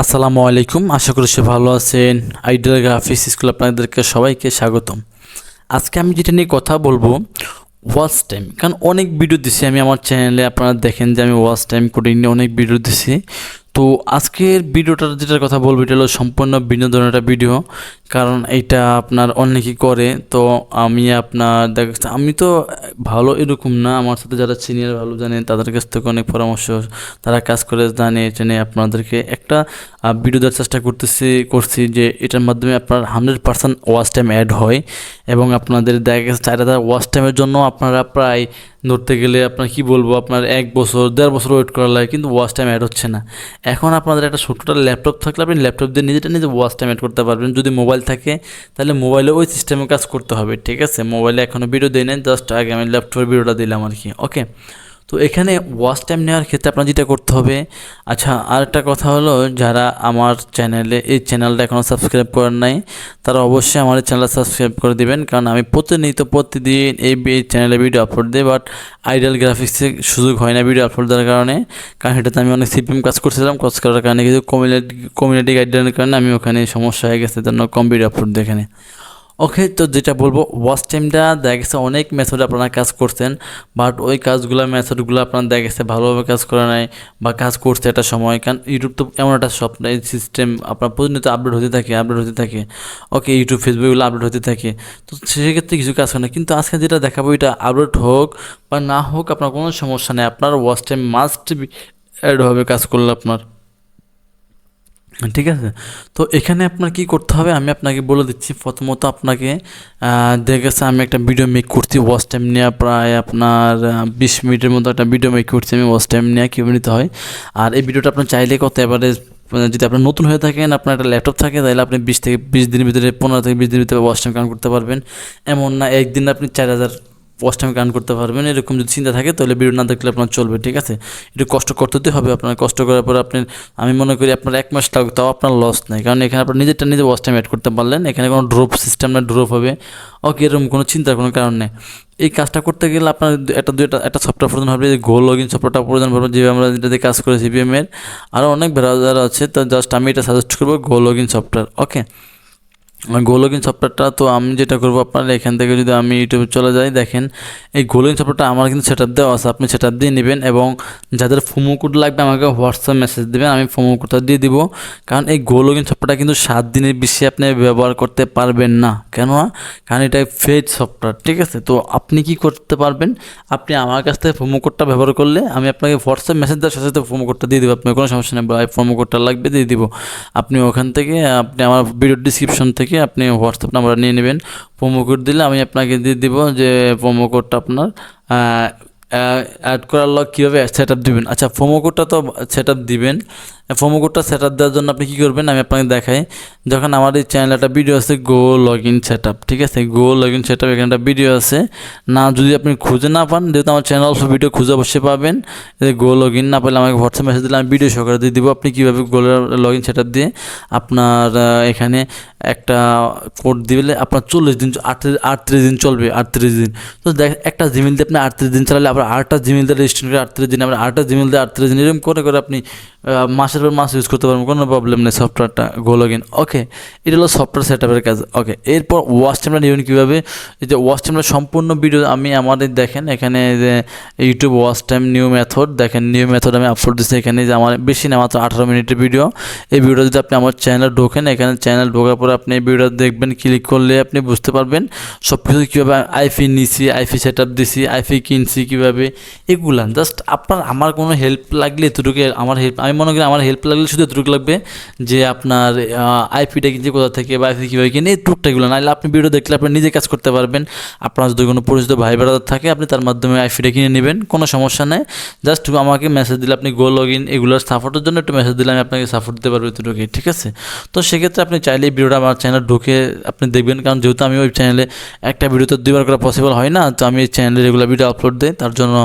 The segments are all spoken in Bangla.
আসসালামু আলাইকুম, আশা করি সে ভালো আছেন। আইডিয়াল গ্রাফিক্স স্কুল আপনাদেরকে সবাইকে স্বাগতম। আজকে আমি যেটা নিয়ে কথা বলব, ওয়াচ টাইম। কারণ অনেক ভিডিও দিছি আমি আমার চ্যানেলে, আপনারা দেখেন যে আমি ওয়াচ টাইম করে নিয়ে অনেক ভিডিও দিছি। তো আজকের ভিডিওটার যেটার কথা বলব, এটা হলো সম্পূর্ণ বিনোদনের একটা ভিডিও। কারণ এইটা আপনার অনেকেই করে, তো আমি আপনার দেখ আমি তো ভালো এরকম না। আমার সাথে যারা সিনিয়র ভালো জানে, তাদের কাছ থেকে অনেক পরামর্শ, তারা কাজ করে জানে এটা নিয়ে আপনাদেরকে একটা ভিডিও দেওয়ার চেষ্টা করতেছি, করছি যে এটার মাধ্যমে আপনার hundred percent watch time add হয়। এবং আপনাদের দেখা গেছে চার হাজার ওয়াচ টাইমের জন্য আপনারা প্রায় ধরতে গেলে আপনার কি বলব, আপনার এক বছর, দেড় বছর ওয়েট করা লাগে, কিন্তু ওয়াচ টাইম অ্যাড হচ্ছে না। এখন আপনাদের একটা ছোট্ট ল্যাপটপ থাকলে আপনি ল্যাপটপ দিয়ে নিজেটা নিজে ওয়াচ টাইম অ্যাড করতে পারবেন। যদি মোবাইল থাকে, তাহলে মোবাইলে ওই সিস্টেমে কাজ করতে হবে, ঠিক আছে? মোবাইলে এখনও ভিডিও দিই নাই জাস্ট আগে আমি ল্যাপটপের ভিডিওটা দিলাম আর কি ওকে তো এখানে ওয়াচ টাইম নেওয়ার ক্ষেত্রে আপনার যেটা করতে হবে আচ্ছা আর একটা কথা হলো যারা আমার চ্যানেলে এই চ্যানেলটা এখনও সাবস্ক্রাইব করেন নাই, তারা অবশ্যই আমার চ্যানেলটা সাবস্ক্রাইব করে দিবেন। কারণ আমি প্রতিনিয়ত প্রতিদিন এই চ্যানেলে ভিডিও আপলোড দিই বাট আইডিয়াল গ্রাফিক্সে সুযোগ হয় না ভিডিও আপলোড দেওয়ার কারণে। কারণ এটাতে আমি অনেক সিপিএম কাজ করছিলাম, কাজ করার কারণে কিছু কমিউনিটি কমিউনিটি গাইডলাইনের কারণে আমি ওখানে সমস্যা হয়ে গেছে জন্য কম ভিডিও আপলোড দিই এখানে। ওকে তো যেটা বলব ওয়াচ টাইমটা দেখা গেছে অনেক মেথডে আপনারা কাজ করছেন বাট ওই কাজগুলো মেথডগুলো আপনার দেখা গেছে ভালোভাবে কাজ করে নাই বা কাজ করছে একটা সময়, কারণ ইউটিউব তো এমন একটা স্বপ্ন এই সিস্টেম আপনার প্রতিনিয়ত আপডেট হতে থাকে আপডেট হতে থাকে। ওকে ইউটিউব ফেসবুকগুলো আপডেট হতে থাকে। তো সেক্ষেত্রে কিছু কাজ করে না, কিন্তু আজকে যেটা দেখাবো এটা আপডেট হোক বা না হোক আপনার কোনো সমস্যা নেই, আপনার ওয়াচ টাইম মাস্ট অ্যাড হবে কাজ করলে আপনার। ঠিক আছে? তো এখানে আপনার কি করতে হবে? আমি আপনাকে বলে দিচ্ছি। প্রথমত আপনাকে দেখেছে আমি একটা ভিডিও মেক করছি ওয়াচ টাইম নেওয়া প্রায় আপনার বিশ মিনিটের মতো একটা ভিডিও মেক করছি আমি ওয়াচ টাইম নেওয়া কীভাবে নিতে হয়। আর এই ভিডিওটা আপনার চাইলে কত এবারে যদি আপনার নতুন হয়ে থাকেন, আপনার একটা ল্যাপটপ থাকে, তাহলে আপনি বিশ থেকে বিশ দিনের ভিতরে, পনেরো থেকে বিশ দিনের ভিতরে ওয়াচ টাইম কাউন্ট করতে পারবেন। এমন না, একদিন আপনি চার হাজার ওয়াচ টাইম কাউন্ট করতে পারবেন, এরকম যদি চিন্তা থাকে তাহলে ভিডিও না দেখলে আপনার চলবে, ঠিক আছে? একটু কষ্ট করতে হবে আপনার, কষ্ট করার পর আপনি, আমি মনে করি আপনার এক মাস লাগবে, তাও আপনার লস নেই। কারণ এখানে আপনার নিজেরটা নিজে ওয়াচ টাইম অ্যাড করতে পারলেন, এখানে কোনো ড্রপ সিস্টেম না ড্রপ হবে। ওকে, এরকম কোনো চিন্তার কোনো কারণ নেই। এই কাজটা করতে গেলে আপনার একটা দুইটা একটা সফটওয়্যার প্রয়োজন হবে যে গো লগ ইন সফটওয়্যারটা প্রয়োজন হবে যেভাবে আমরা যেটাতে কাজ করি সিপিএম এর। আরও অনেক ব্রাউজার আছে, তো জাস্ট আমি এটা সাজেস্ট করব go log in software okay GoLogin সফটওয়্যারটা তো আমি যেটা করব আপনার, এখান থেকে যদি আমি ইউটিউবে চলে যাই, দেখেন, এই গোলগিন সফটওয়্যারটা আমার কিন্তু সেট আপ দেওয়া আছে, আপনি সেট আপ দিয়ে নেবেন এবং যাদের ফোমো কোড লাগবে আমাকে হোয়াটসঅ্যাপ মেসেজ দেবেন, আমি ফোমো কোডটা দিয়ে দিব। কারণ এই গোলগিন সফটওয়্যারটা কিন্তু সাত দিনের বেশি আপনি ব্যবহার করতে পারবেন না। কেন কারণ এটা ফেড সফটওয়্যার ঠিক আছে? তো আপনি কি করতে পারবেন? আপনি আমার কাছ থেকে ফোমো কোডটা ব্যবহার করলে আমি আপনাকে হোয়াটসঅ্যাপ মেসেজ দেওয়ার সাথে সাথে ফোমো কোডটা দিয়ে দেবো, আপনার কোনো সমস্যা নেই ফোমো কোডটা লাগবে, দিয়ে দিব। আপনি ওখান থেকে, আপনি আমার ভিডিও ডিসক্রিপশন থেকে আপনি হোয়াটসঅ্যাপ নাম্বার নিয়ে নেবেন। প্রোমো কোড দিলে আমি আপনাকে দিয়ে দেবো যে প্রোমো কোডটা আপনার অ্যাড করার লগ কীভাবে সেট আপ দেবেন। আচ্ছা প্রোমো কোডটা তো সেট আপ দিবেন। প্রোমো কোডটা সেট আপ দেওয়ার জন্য আপনি কী করবেন, আমি আপনাকে দেখাই। যখন আমার এই চ্যানেলে একটা ভিডিও আছে গো লগ ইন সেট ঠিক আছে? গো লগ ইন সেট এখানে একটা ভিডিও আছে। না, যদি আপনি খুঁজে না পান, যেহেতু আমার চ্যানেল ভিডিও খুঁজে অবশ্যই পাবেন। গো লগ ইন না পেলে আমাকে হোয়াটসঅ্যাপ মেসেজ দিলে আমি ভিডিও সহকারে দিয়ে দিব। আপনি কীভাবে গো লগ ইন সেট দিয়ে আপনার এখানে একটা কোড দিলে আপনার চল্লিশ দিন, আটত্রিশ দিন চলবে, আটত্রিশ দিন। তো দেখ, একটা জিমেল দিয়ে আপনি আটত্রিশ দিন চালালে আবার আটটা জিমেল দিয়ে রেজিস্ট্রেশন করে আটত্রিশ দিন, আবার আটটা জিমেল দিয়ে আটত্রিশ দিন, এরকম করে করে আপনি মাসের পর মাস ইউজ করতে পারবেন কোনো প্রবলেম নেই সফটওয়্যারটা গো লগ ইন ওকে এটা হলো সফটওয়্যার সেট আপের কাজ ওকে এরপর ওয়াচ টাইমটা নেবেন কীভাবে? এই যে ওয়াচ টাইমটা সম্পূর্ণ ভিডিও আমি আমাদের দেখেন, এখানে যে YouTube watch time new method দেখেন নিউ মেথড আমি আপলোড দিচ্ছি এখানে যে আমার বেশি না, মাত্র আঠারো মিনিটের ভিডিও এই ভিডিওটা যদি আপনি আমার চ্যানেলে ঢোকেন, এখানে চ্যানেল ঢোকার পরে আপনি এই ভিডিওটা দেখবেন ক্লিক করলে আপনি বুঝতে পারবেন সব কিছু কীভাবে আইফি নিছি আইফি সেট আপ দিছি আইফি কিনছি কীভাবে, এগুলা। জাস্ট আপনার, আমার কোনো হেল্প লাগলে এতটুকু, আমার হেল্প আমি মনে করি আমার হেল্প লাগলে শুধু এতটুকু লাগবে যে আপনার আইপিটা কিনছে কোথা থেকে, বা আইপি কীভাবে কিনে এই নাহলে আপনি ভিডিও দেখলে আপনি নিজে কাজ করতে পারবেন। আপনার যদি কোনো পরিচিত ভাই বেড়াদার থাকে, আপনি তার মাধ্যমে আইপিটা কিনে নেবেন, কোনো সমস্যা নেই। জাস্ট আমাকে মেসেজ দিলে আপনি গো লগ ইন এগুলোর সাপোর্টের জন্য একটু মেসেজ দিলে আমি আপনাকে সাপোর্ট দিতে পারব এতটুকুই, ঠিক আছে? তো সেক্ষেত্রে আপনি চাইলে এই ভিডিওটা আমার চ্যানেলে ঢুকে আপনি দেখবেন, কারণ যেহেতু আমি ওই চ্যানেলে একটা ভিডিও তো দুইবার করা পসিবল হয় না, তো আমি এই চ্যানেলে রেগুলার ভিডিও আপলোড দিই। তার জন্য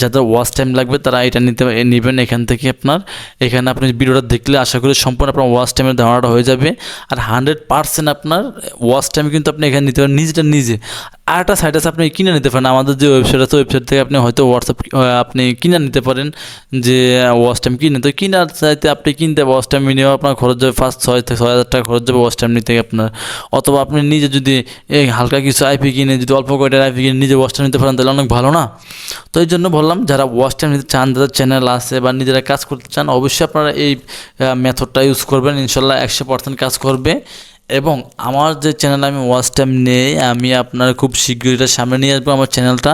যাদের ওয়াচ টাইম লাগবে, তারা এটা নিতে, নেবেন এখান থেকে আপনার। এখানে আপনি ভিডিওটা দেখলে আশা করি সম্পূর্ণ আপনার ওয়াচ টাইমের ধারণাটা হয়ে যাবে। আর হান্ড্রেড পার্সেন্ট আপনার ওয়াচ টাইম কিন্তু আপনি এখানে নিতে পারেন নিজেটা নিজে। আর একটা সাইট আছে, আপনি কিনে নিতে পারেন। আমাদের যে ওয়েবসাইট আছে ওয়েবসাইট থেকে আপনি হয়তো হোয়াটসঅ্যাপ আপনি কিনে নিতে পারেন যে ওয়াচ টাইম কিনে। তো কিনার চাইতে আপনি কিনতে ওয়াচ টাইম মিনিমাম আপনার খরচ যাবে ফার্স্ট ছয় থেকে ছয় হাজার টাকা খরচ যাবে ওয়াচ টাইম নিতে আপনার। অথবা আপনি নিজে যদি এই হালকা কিছু আইপি কিনে, যদি অল্প কয়টার আইপি কিনে নিজে ওয়াচ টাইম নিতে পারেন, তাহলে অনেক ভালো না? তো এই জন্য বললাম, যারা ওয়াচ টাইম নিতে চান, যাদের চ্যানেল আছে বা নিজেরা কাজ করতে চান অবশ্যই আপনারা এই মেথডটা ইউজ করবেন। ইনশাল্লাহ একশো পার্সেন্ট কাজ করবে। এবং আমার যে চ্যানেল আমি ওয়াচ টাইম নেই, আমি আপনার খুব শীঘ্রই এটা সামনে নিয়ে আসব আমার চ্যানেলটা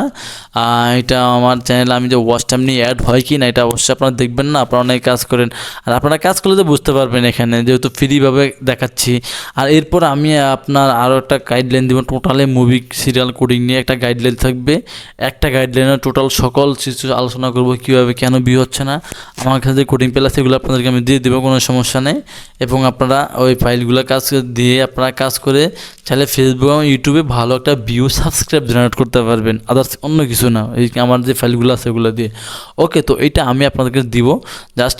এটা আমার চ্যানেলে আমি যে ওয়াচ টাইম নিয়ে অ্যাড হয় কি না, এটা অবশ্যই আপনারা দেখবেন না, আপনারা অনেক কাজ করেন। আর আপনারা কাজ করলে তো বুঝতে পারবেন এখানে, যেহেতু ফ্রিভাবে দেখাচ্ছি। আর এরপর আমি আপনার আরও একটা গাইডলাইন দেবো টোটালে মুভি সিরিয়াল কোডিং নিয়ে একটা গাইডলাইন থাকবে। একটা গাইডলাইনে টোটাল সকল কিছু আলোচনা করব, কীভাবে, কেন বিয়ে হচ্ছে না। আমার কাছে যে কোডিং প্লাস এগুলো আপনাদেরকে আমি দিয়ে দেবো, কোনো সমস্যা নেই। এবং আপনারা ওই ফাইলগুলো কাজ দিয়ে আপনারা কাজ করে চাইলে ফেসবুক এবং ইউটিউবে ভালো একটা ভিউ সাবস্ক্রাইব জেনারেট করতে পারবেন। আদার্স অন্য কিছু না। এই আমার যে ফাইলগুলো আছে ওগুলো দিয়ে। ওকে তো এটা আমি আপনাদেরকে দিব। জাস্ট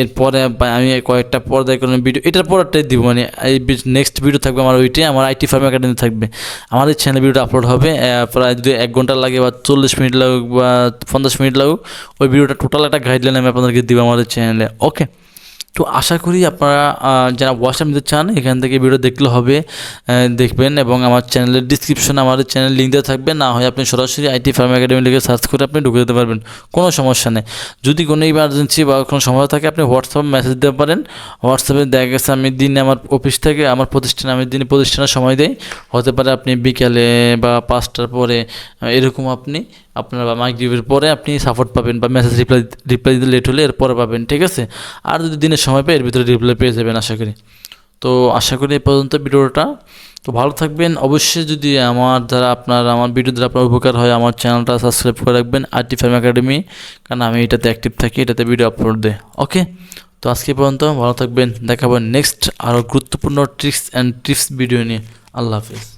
এরপরে আমি কয়েকটা পর্দায় কোনো ভিডিও এটার পরেরটাই দিব। মানে এই নেক্সট ভিডিও থাকবে আমার ওইটাই আমার আইটি ফার্ম একাডেমি থাকবে। আমাদের চ্যানেল ভিডিওটা আপলোড হবে প্রায় যদি এক ঘণ্টা লাগে বা চল্লিশ মিনিট লাগুক বা পঞ্চাশ মিনিট লাগুক, ওই ভিডিওটা টোটাল একটা গাইডলাইন আমি আপনাদেরকে দিব আমাদের চ্যানেলে ওকে তো আশা করি আপনারা যারা টাইম দিতে চান, এখান থেকে ভিডিও দেখলে হবে দেখবেন এবং আমার চ্যানেলের ডিসক্রিপশনে আমাদের চ্যানেল লিঙ্ক দেওয়া থাকবে। না হয় আপনি সরাসরি আইটি ফার্ম একাডেমি লিখে সার্চ করে আপনি ঢুকে দিতে পারবেন, কোনো সমস্যা নেই। যদি কোনো ইমার্জেন্সি বা কোনো সমস্যা থাকে, আপনি হোয়াটসঅ্যাপে মেসেজ দিতে পারেন। হোয়াটসঅ্যাপে দেখা গেছে, আমি দিনে আমার অফিস থেকে, আমার প্রতিষ্ঠানে, আমি দিনে প্রতিষ্ঠানের সময় দেই। হতে পারে আপনি বিকেলে বা পাঁচটার পরে এরকম আপনি আপনার বা মাইগ্রিভের পরে আপনি সাপোর্ট পাবেন বা মেসেজ রিপ্লাই রিপ্লাই দিতে লেট হলে এরপরে পাবেন, ঠিক আছে? আর যদি দিনের সময় পাই, এর ভিতরে রিপ্লাই পেয়ে যাবেন, আশা করি। তো আশা করি এই পর্যন্ত ভিডিওটা। তো ভালো থাকবেন। অবশ্যই যদি আমার দ্বারা আপনার, আমার ভিডিও দ্বারা আপনার উপকার হয়, আমার চ্যানেলটা সাবস্ক্রাইব করে রাখবেন আর আরটি ফার্ম একাডেমি, কারণ আমি এটাতে অ্যাক্টিভ থাকি, এটাতে ভিডিও আপলোড দেয়। ওকে? তো আজকে পর্যন্ত ভালো থাকবেন। দেখাবেন নেক্সট আরও গুরুত্বপূর্ণ ট্রিক্স অ্যান্ড টিপস ভিডিও নিয়ে। আল্লাহ হাফিজ।